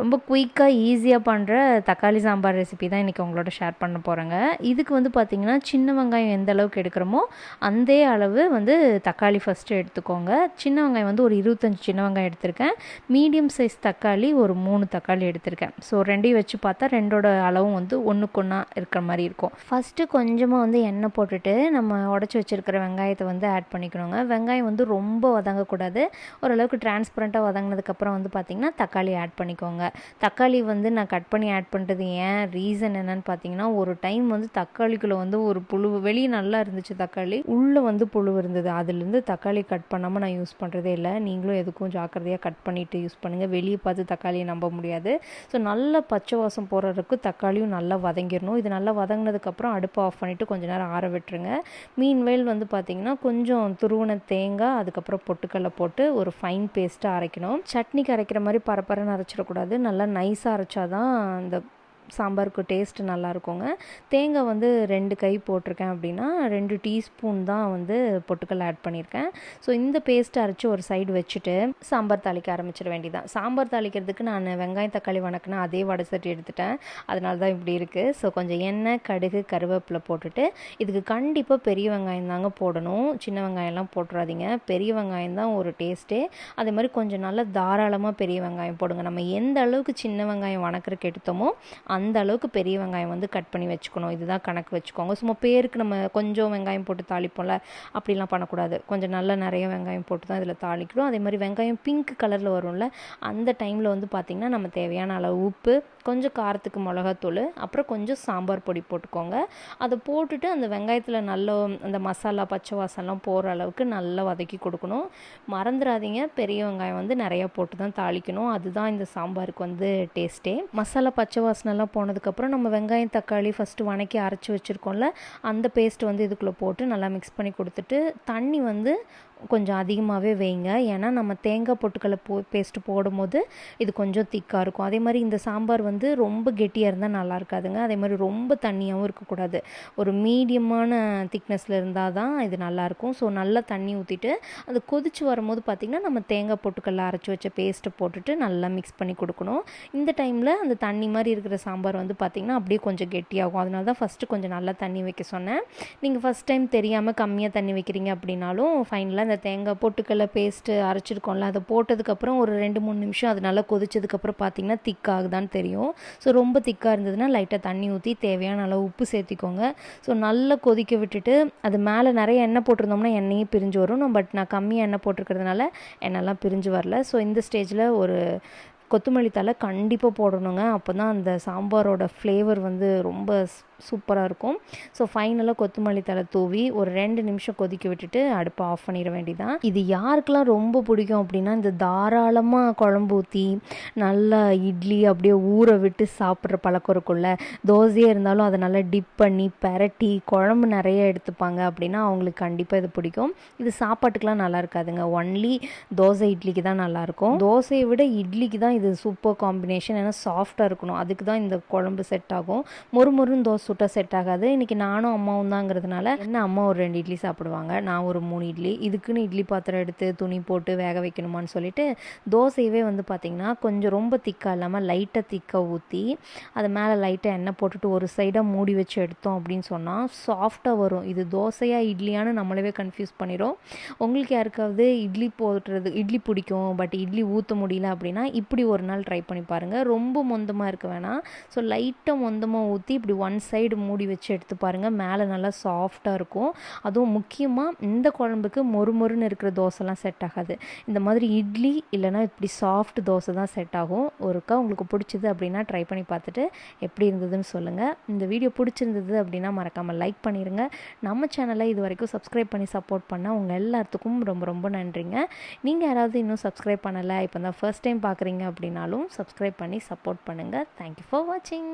ரொம்ப குயிக்காக ஈஸியாக பண்ணுற தக்காளி சாம்பார் ரெசிபி தான் இன்றைக்கி உங்களோட ஷேர் பண்ண போகிறேங்க இதுக்கு வந்து பார்த்திங்கன்னா சின்ன வெங்காயம் எந்த அளவுக்கு எடுக்கிறோமோ அந்த அளவு வந்து தக்காளி ஃபஸ்ட்டு எடுத்துக்கோங்க. சின்ன வெங்காயம் வந்து ஒரு இருபத்தஞ்சி சின்ன வெங்காயம் எடுத்திருக்கேன். மீடியம் சைஸ் தக்காளி ஒரு மூணு தக்காளி எடுத்திருக்கேன். ஸோ ரெண்டையும் வச்சு பார்த்தா ரெண்டோட அளவும் வந்து ஒன்றுக்கொன்னா இருக்கிற மாதிரி இருக்கும். ஃபஸ்ட்டு கொஞ்சமாக வந்து எண்ணெய் போட்டுட்டு நம்ம உடச்சி வச்சுருக்கிற வெங்காயத்தை வந்து ஆட் பண்ணிக்கணுங்க. வெங்காயம் வந்து ரொம்ப வதங்கக்கூடாது. ஓரளவுக்கு டிரான்ஸ்பரண்ட்டாக வதங்கினதுக்கப்புறம் வந்து பார்த்திங்கன்னா தக்காளி ஆட் பண்ணிக்கோங்க. தக்காளி வந்து நான் கட் பண்ணி ஆட் பண்ணுறது ஏன்? ரீசன் என்னன்னு பார்த்தீங்கன்னா ஒரு டைம் வந்து தக்காளிக்குள்ளே வந்து ஒரு புழு வெளியே நல்லா இருந்துச்சு தக்காளி. உள்ளே வந்து புழு இருந்தது. அதுலேருந்து தக்காளி கட் பண்ணாமல் நான் யூஸ் பண்ணுறதே இல்லை. நீங்களும் எதுக்கும் ஜாக்கிரதையாக கட் பண்ணிவிட்டு யூஸ் பண்ணுங்கள் வெளியே பார்த்து தக்காளியை நம்ப முடியாது. ஸோ நல்ல பச்சை வாசம் போகிறதுக்கு தக்காளியும் நல்லா வதங்கிடணும். இது நல்லா வதங்கினதுக்கப்புறம் அடுப்பை ஆஃப் பண்ணிவிட்டு கொஞ்சம் நேரம் ஆற விட்டுருங்க. மீன் வந்து பார்த்திங்கன்னா கொஞ்சம் துருவன தேங்காய் அதுக்கப்புறம் பொட்டுக்கடலை போட்டு ஒரு ஃபைன் பேஸ்ட்டாக அரைக்கணும். சட்னிக்கு அரைக்கிற மாதிரி பரப்பரன்னு அரைச்சிடக்கூடாது. நல்லா நைஸாக அரைச்சாதான் அந்த சாம்பாருக்கு டேஸ்ட்டு நல்லாயிருக்குங்க. தேங்காய் வந்து ரெண்டு கை போட்டிருக்கேன் அப்படின்னா ரெண்டு டீஸ்பூன் தான் வந்து பொட்டுக்கல் ஆட் பண்ணியிருக்கேன். ஸோ இந்த பேஸ்ட்டை அரைச்சி ஒரு சைடு வச்சுட்டு சாம்பார் தாளிக்க ஆரம்பிச்சிட வேண்டியதான் சாம்பார் தாளிக்கிறதுக்கு நான் வெங்காயம் தக்காளி வணக்கினா அதே வடை சட்டி எடுத்துட்டேன். அதனால தான் இப்படி இருக்குது ஸோ கொஞ்சம் எண்ணெய் கடுகு கருவேப்பிலை போட்டுட்டு இதுக்கு கண்டிப்பாக பெரிய வெங்காயம் தாங்க போடணும். சின்ன வெங்காயம்லாம் போட்டுறாதீங்க. பெரிய வெங்காயம் தான் ஒரு டேஸ்ட்டே அதே மாதிரி கொஞ்சம் நல்லா தாராளமாக பெரிய வெங்காயம் போடுங்க. நம்ம எந்த அளவுக்கு சின்ன வெங்காயம் வணக்கிறக்கு எடுத்தோமோ அந்த அளவுக்கு பெரிய வெங்காயம் வந்து கட் பண்ணி வச்சுக்கணும். இதுதான் கணக்கு வச்சுக்கோங்க. சும்மா பேருக்கு நம்ம கொஞ்சம் வெங்காயம் போட்டு தாளிப்போம்ல அப்படிலாம் பண்ணக்கூடாது. கொஞ்சம் நல்லா நிறைய வெங்காயம் போட்டு தான் இதில் தாளிக்கணும் அதே மாதிரி வெங்காயம் பிங்க் கலரில் வரும்ல அந்த டைமில் வந்து பார்த்திங்கன்னா நம்ம தேவையான அளவு உப்பு கொஞ்சம் காரத்துக்கு மிளகாத்தூள் அப்புறம் கொஞ்சம் சாம்பார் பொடி போட்டுக்கோங்க. அதை போட்டுட்டு அந்த வெங்காயத்தில் நல்ல அந்த மசாலா பச்சை வாசம்லாம் போகிற அளவுக்கு நல்லா வதக்கி கொடுக்கணும். மறந்துடாதீங்க. பெரிய வெங்காயம் வந்து நிறையா போட்டு தான் தாளிக்கணும். அதுதான் இந்த சாம்பாருக்கு வந்து டேஸ்ட்டே மசாலா பச்சை வாசனெல்லாம் போனதுக்கப்புறம் நம்ம வெங்காயம் தக்காளி ஃபஸ்ட்டு வணக்கி அரைச்சி வச்சுருக்கோம்ல அந்த பேஸ்ட் வந்து இதுக்குள்ளே போட்டு நல்லா மிக்ஸ் பண்ணி கொடுத்துட்டு தண்ணி வந்து கொஞ்சம் அதிகமாகவே வைங்க. ஏன்னா நம்ம தேங்காய் பொட்டுக்கலை போ பேஸ்ட்டு போடும்போது இது கொஞ்சம் திக்காக இருக்கும். அதே மாதிரி இந்த சாம்பார் வந்து ரொம்ப கெட்டியாக இருந்தால் நல்லா இருக்காதுங்க. அதே மாதிரி ரொம்ப தண்ணியாகவும் இருக்கக்கூடாது. ஒரு மீடியமான திக்னஸில் இருந்தால் தான் இது நல்லாயிருக்கும் ஸோ நல்லா தண்ணி ஊற்றிட்டு அது கொதிச்சு வரும்போது பார்த்திங்கன்னா நம்ம தேங்காய் பொட்டுக்கல்ல அரைச்சி வச்ச பேஸ்ட்டை போட்டுட்டு நல்லா மிக்ஸ் பண்ணி கொடுக்கணும். இந்த டைமில் அந்த தண்ணி மாதிரி இருக்கிற சாம்பார் வந்து பார்த்திங்கன்னா அப்படியே கொஞ்சம் கெட்டியாகும். அதனால தான் ஃபஸ்ட்டு கொஞ்சம் நல்லா தண்ணி வைக்க சொன்னேன். நீங்கள் ஃபஸ்ட் டைம் தெரியாமல் கம்மியாக தண்ணி வைக்கிறீங்க அப்படின்னாலும் ஃபைனலாக அந்த தேங்காய் பொட்டுக்கடலை பேஸ்ட்டு அரைச்சிருக்கோம்ல அதை போட்டதுக்கப்புறம் ஒரு ரெண்டு மூணு நிமிஷம் அது நல்லா கொதிச்சதுக்கப்புறம் பார்த்திங்கன்னா திக்காகுதான்னு தெரியும். ஸோ ரொம்ப திக்காக இருந்ததுன்னா லைட்டாக தண்ணி ஊற்றி தேவையான அளவு உப்பு சேர்த்திக்கோங்க. ஸோ நல்லா கொதிக்க விட்டுட்டு அது மேலே நிறைய எண்ணெய் போட்டிருந்தோம்னா எண்ணெயும் பிரிஞ்சு வரும். பட் நான் கம்மியாக எண்ணெய் போட்டிருக்கிறதுனால எண்ணெய்லாம் பிரிஞ்சு வரல. ஸோ இந்த ஸ்டேஜில் ஒரு கொத்தமல்லி தலை கண்டிப்பாக போடணுங்க. அப்போ தான் அந்த சாம்பாரோட ஃப்ளேவர் வந்து ரொம்ப சூப்பராக இருக்கும். ஸோ ஃபைனலாக கொத்தமல்லி தலை தூவி ஒரு ரெண்டு நிமிஷம் கொதிக்க விட்டுட்டு அடுப்பை ஆஃப் பண்ணிட வேண்டியதான் இது யாருக்கெல்லாம் ரொம்ப பிடிக்கும் அப்படின்னா இந்த தாராளமாக குழம்பு ஊற்றி நல்லா இட்லி அப்படியே ஊற விட்டு சாப்பிட்ற பழக்கம் இருக்கும்ல. தோசையே இருந்தாலும் அதை நல்லா டிப் பண்ணி பெரட்டி குழம்பு நிறைய எடுத்துப்பாங்க அப்படின்னா அவங்களுக்கு கண்டிப்பாக இது பிடிக்கும். இது சாப்பாட்டுக்கெலாம் நல்லா இருக்காதுங்க. ஒன்லி தோசை இட்லிக்கு தான் நல்லாயிருக்கும் தோசையை விட இட்லிக்கு தான் இது சூப்பர் காம்பினேஷன் ஏன்னா சாஃப்டாக இருக்கணும். அதுக்கு தான் இந்த குழம்பு செட் ஆகும். மொறுமொறுன்னு தோசை சுட்டா செட் ஆகாது. இன்றைக்கி நானும் அம்மாவும் தாங்கிறதுனால என்ன அம்மா ஒரு ரெண்டு இட்லி சாப்பிடுவாங்க நான் ஒரு மூணு இட்லி. இதுக்குன்னு இட்லி பாத்திரம் எடுத்து துணி போட்டு வேக வைக்கணுமான்னு சொல்லிட்டு தோசையவே வந்து பார்த்திங்கன்னா கொஞ்சம் ரொம்ப திக்காக இல்லாமல் லைட்டாக திக்காக ஊற்றி அது மேலே லைட்டாக எண்ணெய் போட்டுட்டு ஒரு சைடாக மூடி வச்சு எடுத்தோம் அப்படின்னு சொன்னால் சாஃப்டாக வரும். இது தோசையாக இட்லியான்னு நம்மளவே கன்ஃபியூஸ் பண்ணிடும் உங்களுக்கு யாருக்காவது இட்லி போடுறது இட்லி பிடிக்கும் பட் இட்லி ஊற்ற முடியல அப்படின்னா இப்படி ஒரு நாள் ட்ரை பண்ணி பாருங்கள் ரொம்ப மொந்தமாக இருக்க வேணாம். ஸோ லைட்டாக மொந்தமாக ஊற்றி இப்படி ஒன் சைடு மூடி வச்சு எடுத்து பாருங்கள் மேலே நல்லா சாஃப்டாக இருக்கும். அதுவும் முக்கியமாக இந்த குழம்புக்கு மொறு மொறுன்னு இருக்கிற தோசைலாம் செட் ஆகாது. இந்த மாதிரி இட்லி இல்லைனா இப்படி சாஃப்ட் தோசை தான் செட் ஆகும். ஒருக்கா உங்களுக்கு பிடிச்சது அப்படின்னா ட்ரை பண்ணி பார்த்துட்டு எப்படி இருந்ததுன்னு சொல்லுங்கள் இந்த வீடியோ பிடிச்சிருந்தது அப்படின்னா மறக்காமல் லைக் பண்ணிடுங்க நம்ம சேனலை இது வரைக்கும் சப்ஸ்கிரைப் பண்ணி சப்போர்ட் பண்ணால் உங்கள் எல்லாத்துக்கும் ரொம்ப ரொம்ப நன்றிங்க. நீங்கள் யாராவது இன்னும் சப்ஸ்கிரைப் பண்ணலை இப்போ தான் ஃபர்ஸ்ட் டைம் பார்க்குறீங்க அப்படின்னாலும் சப்ஸ்கிரைப் பண்ணி சப்போர்ட் பண்ணுங்கள் தேங்க்யூ ஃபார் வாட்சிங்